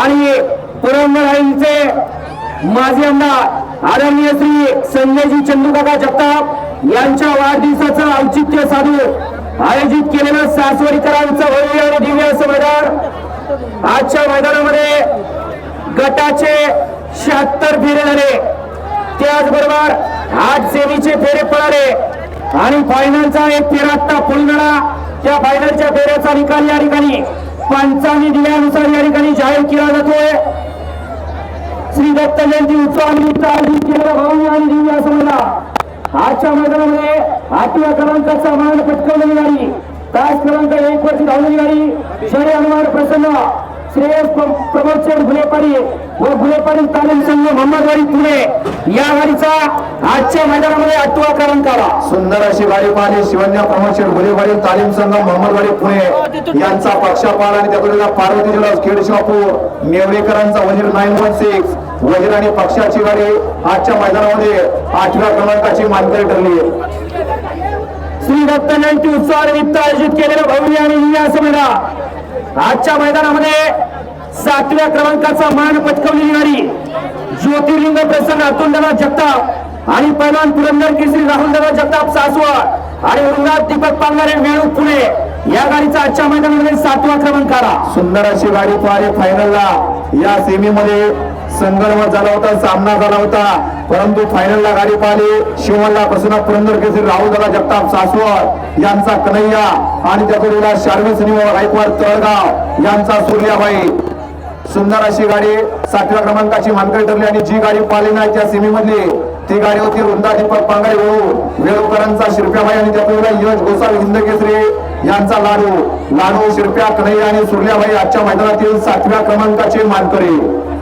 आणि पुरंदर माजी आमदार आदरणीय श्री संजयजी चंदूकाका जगताप यांच्या वाढदिवसाचं औचित्य साधून आयोजित केलेलं सासवडीकरांचं भव्य आणि दिव्य असं मैदान. आजच्या मैदानामध्ये गटाचे शहात्तर फेरे झाले. त्याचबरोबर आठ सेमीचे फेरे पळाले. आणि फायनलचा एक फेरा आत्ता पुलगडा त्या फायनलच्या फेऱ्याचा निकाल या ठिकाणी. पंचांनी दिल्यानुसार या ठिकाणी जाहीर केला जातोय. श्री दत्त जयंती उत्सवानिमित्त आयोजित केलेला भव्य आणि दिव्य असं आजच्या मैदानामध्ये आठव्या क्रमांकाचा मान पटकवलेली गाडी. तास क्रमांक एक वरची धावलेली गाडी. शहरी अनुमान प्रसन्न. श्रेयस प्रमोदचंद गुलेपाडी व गुलेपाडी तालीम संघ मोहम्मदवाडी पुणे. या गाडीचा आजच्या मैदानामध्ये आठवा क्रमांक आला सुंदर अशी गाडी पाहिली. शिवन्या प्रमोशन गुन्हेगारी तालीम संघ मोहम्मदवाडी पुणे. यांचा पक्षपाल आणि त्याकडे पार्वती जिल्हा Khed Shahapur नेवरेकरांचा Wazir nine one six Wazir आणि पक्षाची गाडी आजच्या मैदानामध्ये आठव्या क्रमांकाची मानकरी ठरली. श्री दत्त जयंती उत्सवानिमित्त आयोजित केलेलं भव्य आणि असं आजच्या मैदानामध्ये सातव्या क्रमांकाचा मान पटकवलेली गाडी ज्योतिर्लिंग प्रसन्न अतुलदादा जगताप आणि पैलवान पुरंदर केसरी राहुलदादा जगताप सासवड आणि वृंदात दीपक पांगारे वेळू पुणे या गाडीचा आजच्या मैदानामध्ये सातवा क्रमांक आला. सुंदर अशी गाडी पाहिली फायनलला या सेमीमध्ये संघर्ष झाला होता सामना झाला होता. परंतु फायनलला गाडी पाहिली. शिवमल्ला प्रसन्न पुरंदर केसरी राहुल दादा जगताप सासवड यांचा कन्हैया आणि त्या जोडीला शार्वी सिनेमा गायकवाड तळगाव यांचा सूर्याबाई. सुंदर अशी गाडी सातव्या क्रमांकाची मानकरी ठरली आणि जी गाडी पाहिली नाही त्या सेमीमधली ती गाडी होती वृंदा दीपक पांगळे वेळू वेळूकरांचा शिरप्याबाई आणि त्यापूर्वी यश गोसाल हिंद केसरी यांचा लाडू. लाडू शिरप्या कन्हैया आणि सूर्याबाई आजच्या मैदानातील सातव्या क्रमांकाचे मानकरी.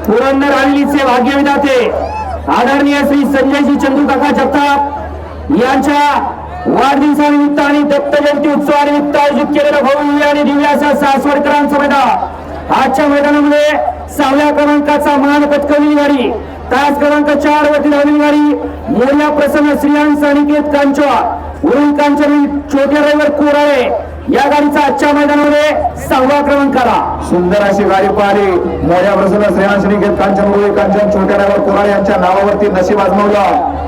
पुरंदर आणलीचे भाग्य विधाते आदरणीय श्री संजयजी चंदूकाका जगताप यांच्या वाढदिवसानिमित्त आणि दत्त जयंती उत्सवानिमित्त आयोजित केलेलं भव्य आणि दिव्य असं सासवडकरांचं मैदान. आजच्या मैदानामध्ये सहाव्या क्रमांकाचा मान पटकवलेली गाडी तास क्रमांक चार वरती धावलेली गाडी मोर्या प्रसन्न श्रीयांश अनिकेत कांचवा वरुण कांचन छोटे ड्रायव्हर कोराळे या गाडीचा आजच्या मैदानामध्ये सहावा क्रमांक आला. सुंदर अशी गाडी पाहिली. मोठ्या प्रसन्न श्रेयांश निकेत कांचन मुळे कांचन छोट्या ड्रायव्हर कोराळे यांच्या नावावरती नशीब आजमावला.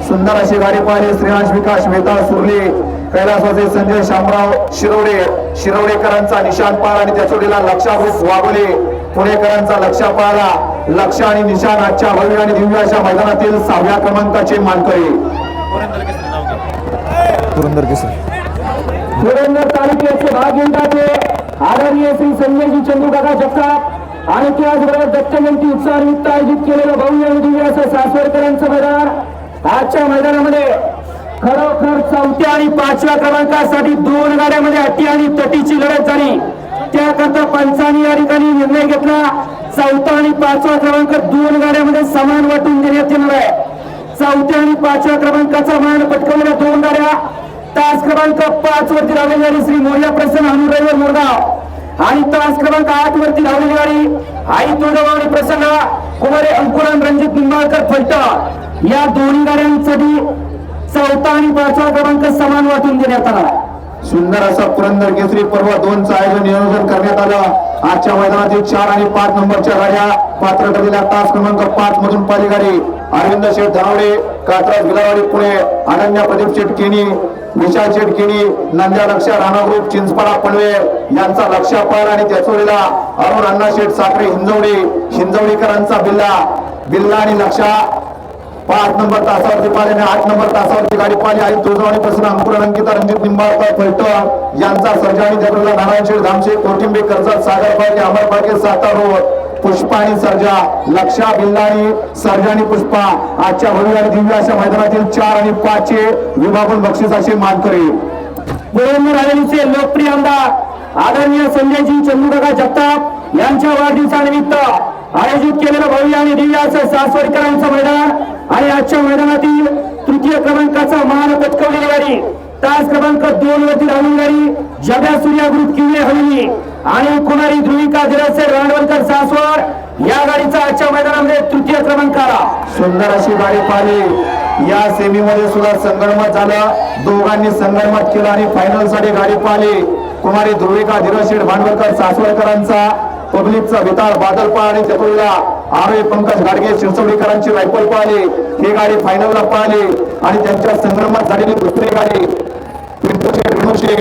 सुंदर अशी गाडी पाहिली. श्रेयांश विकास मेहता सुरली कैलासवाचे संजय शामराव शिरोडे. शिरवडेकरांचा निशान पाळ आणि त्या जोडीला लक्षाभूत वागोले. पुणेकरांचा लक्षा पाळला लक्ष आणि निशान आजच्या भव्य आणि दिव्य अशा मैदानातील सहाव्या क्रमांकाचे मानकरी. पुरंदर केसरी पुरंदर तालुक्याचे भागीदाचे आदरणीय श्री संजयजी चंदूकाका जगताप आणि त्याचबरोबर दत्त जयंती उत्सवानिमित्त आयोजित केलेलं भव्य आणि दिव्य असं सासवडकरांचं मैदान आजच्या मैदानामध्ये खरोखर चौथ्या आणि पाचव्या क्रमांकासाठी दोन गाड्यामध्ये अटी आणि तटीची लढत झाली. त्याकरता पंचानी या ठिकाणी निर्णय घेतला. चौथा आणि पाचवा क्रमांक दोन गाड्यामध्ये समान वाटून देण्यात येणार आहे. चौथ्या आणि पाचव्या क्रमांकाचा मान पटकवलेल्या दोन गाड्या. तास क्रमांक पाच वरती लावलेली गाडी श्री मोर्या प्रसन्न अनुराईवर मोरगाव. आणि तास क्रमांक आठ वरती लावलेली गाडी आई तुळजाभवानी प्रसन्न कुमारी अंकुरान रणजित निंबाळकर फलटा या दोन्ही गाड्यांसाठी चौथा आणि पाचवा क्रमांक समान वाटून देण्यात आला. सुंदर असा पुरंदर केसरी पर्व दोनचं आयोजन नियोजन करण्यात आलं. आजच्या मैदानातील चार आणि पाच नंबरच्या गाड्या पात्र ठरलेल्या तास क्रमांक पाच मधून पहिली गाडी अरविंद शेठ धावडे कात्रज गिलावाडी पुणे अनन्या प्रदीप शेठ विशाल शेठ नंद्या लक्ष राणा ग्रुप चिंचपाडा पनवे यांचा लक्ष पार आणि त्याचोरीला अरुण अण्णा शेठ साखरे हिंजवडी हिंजवडीकरांचा बिल्ला बिल्ला आणि लक्षा पाच नंबर तासावरती पाहिली आणि आठ नंबर तासावरची गाडी पाली आणि तुळजावाडी पासून अंकुर अंकिता रणजित निंबाळकर फलटण यांचा सर्जाणी आणि जगडला धामशे कोटिंबे कर्जत सागर पाहिजे अमर पाहिजे साता रोड पुष्पा आणि सर्जा लक्षा बिल्ला आणि सर्जा आणि पुष्पा आजच्या भव्य आणि दिव्य अशा मैदानातील चार आणि पाचचे विभागून बक्षीस असे मानकरी. पुरंदर हवेलीचे लोकप्रिय आमदार आदरणीय संजयजी चंदूकाका जगताप यांच्या वाढदिवसानिमित्त आयोजित केलेलं भव्य आणि दिव्य असं सासवडकरांचं मैदान आणि आजच्या मैदानातील तृतीय क्रमांकाचा मान पटकवलेली गाडी. तास क्रमांक दोन वरती धावून गाडी. जगा सूर्या ग्रुप किल्ले हवेली. आणि कुमारी ध्रुविका दिरसे राणवलकर सासवड या गाडीचा आजच्या मैदानामध्ये तृतीय क्रमांक आला. सुंदर अशी गाडी पाहिली. या सेमीमध्ये सुद्धा संगणमत झालं. दोघांनी संगणमत केलं आणि फायनलसाठी गाडी पाहिली. कुमारी ध्रुविका धीरशेठ भांडवलकर सासवडकरांचा पब्लिकचा विताळ बादल पाहणे चतुर्ला आरे पंकज गाडगे शिरसवडीकरांची रायफल पाहिली ही गाडी फायनलला पाहिली आणि त्यांच्या संग्रामात झालेली दुसरी गाडी पिंटू शेठ विनोशे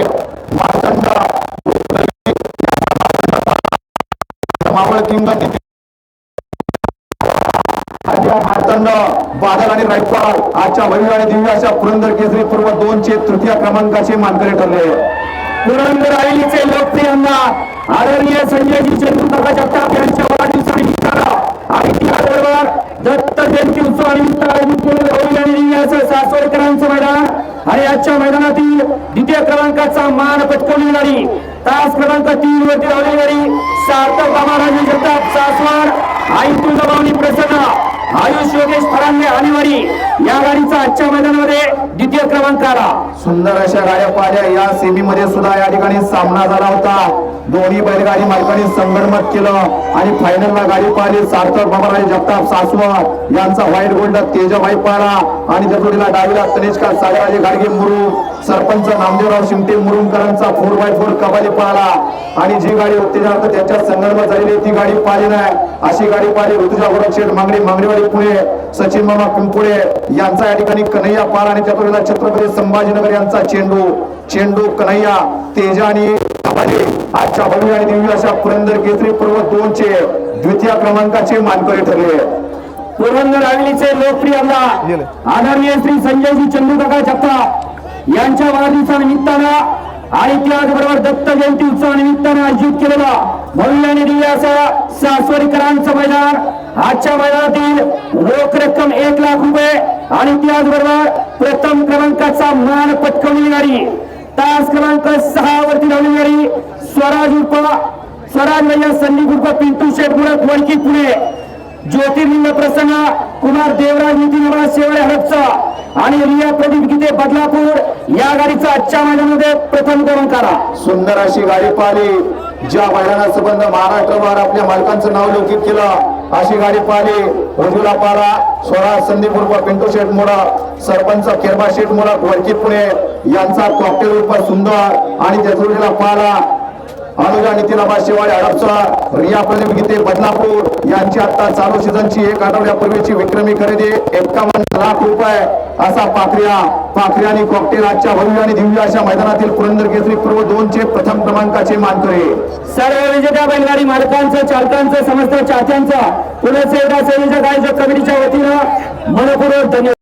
मावळ किंग मार्तंड बादल आणि रायफल आजच्या भव्य आणि दिव्य अशा पुरंदर केसरी पूर्व दोनचे तृतीय क्रमांकाचे मानकरी ठरले. पुरंदर आईचे लोकप्रियांना आदरणीय संजयजी चंद्रप्रकाश जगताप यांच्या वाढदिवसानिमित्तानं आणि त्याबरोबर दत्त जयंती उत्सवानिमित्त आयोजित केलेलं होईल आणि सासवडकरांचं मैदान. आणि आजच्या मैदानातील द्वितीय क्रमांकाचा मान पटकवली जाणारी तास क्रमांक तीन वरती लावली जाणारी सार्थक बाबाराजे जगताप सासवड आई तुळजाभवानी प्रसन्न आयुष योगेश फरांगे आणीवाडी या गाडीचा आजच्या मैदानामध्ये द्वितीय क्रमांकाला. सुंदर अशा गाड्या पाहिल्या या सेमी मध्ये सुद्धा या ठिकाणी सामना झाला होता. दोन्ही बैलगाडी मालकांनी संगणमत केलं आणि फायनलला गाडी पाहिली. सार्थक बाबाराजे जगताप सासवत यांचा व्हाईट गोल्ड तेजभाई पाला आणि जतोडीला डावीला तनिष्का सागराजे गाडगे मुरुम सरपंच नामदेवराव शिमटे मुरुमकरांचा फोर बाय फोर कबाली पाहिला आणि जी गाडी उत्तेजनार्थ त्याच्या संगणमत झालेली ती गाडी पाहिली नाही. अशी गाडी पाहिली ऋतुजा गोरक्षेठ मांगडी मांगडीवाडी पुणे सचिन मामा पिंपुळे. यांचा या ठिकाणी कन्हैया पाल आणि चतुर्वेला छत्रपती संभाजीनगर यांचा चेंडू चेंडू कन्हैया तेजा आणि कबाली आजच्या भव्य आणि दिव्य अशा पुरंदर केसरी पर्व दोनचे द्वितीय क्रमांकाचे मानकरी ठरले पुरंदर हवेलीचे लोकप्रिय आमदार. आदरणीय श्री संजयजी चंदूकाका जगताप यांच्या वाढदिवसानिमित्तानं आणि त्याचबरोबर दत्त जयंती उत्सवानिमित्तानं आयोजित केलेला भव्य आणि दिव्य असं सासवडीकरांचं मैदान. आजच्या मैदानातील रोख रक्कम एक लाख रुपये आणि त्याचबरोबर प्रथम क्रमांकाचा मान पटकवलेली गाडी. तास क्रमांक सहा वरती लावलेली गाडी. स्वराज उर्फ स्वराज भैया संदीप उर्फ पिंटू शेठ मुळक वडकी पुणे. ज्योतिर्लिंग प्रसन्न कुमार देवराज नितीन शेवळे हडपचा. आणि रिया प्रदीप गीते बदलापूर. या गाडीचा आजच्या मैदानामध्ये प्रथम क्रमांक आला सुंदर अशी गाडी पाहिली. ज्या बैलांना संबंध महाराष्ट्रभर आपल्या मालकांचं नाव लौकिक केलं. अशी गाडी पाहिली उजुला पारा स्वराज संदीप उर्फ पिंटू शेठ मोडा सरपंच केरबा शेठ मोडा गोरकी पुणे यांचा कॉकटेल उर्फ सुंदर आणि जसुरीला पाला. अनुजा नितीनाबा शेवाळे हडपचा रिया प्रदीप गीते बदलापूर यांची आता चालू सीझनची एक आठवड्यापूर्वीची विक्रमी खरेदी एकावन्न लाख रुपये. असा पाखऱ्या पाखऱ्या आणि कॉकटेल आजच्या भव्य आणि दिव्य अशा मैदानातील पुरंदर केसरी पूर्व दोनचे प्रथम क्रमांकाचे मानकरी. सर्व विजेत्या बैलगाडी मालकांचं चालकांचं समस्त चाहत्यांचा पुणे सेवा सेवेच्या कमिटीच्या वतीनं मनपूर्वक धन्यवाद.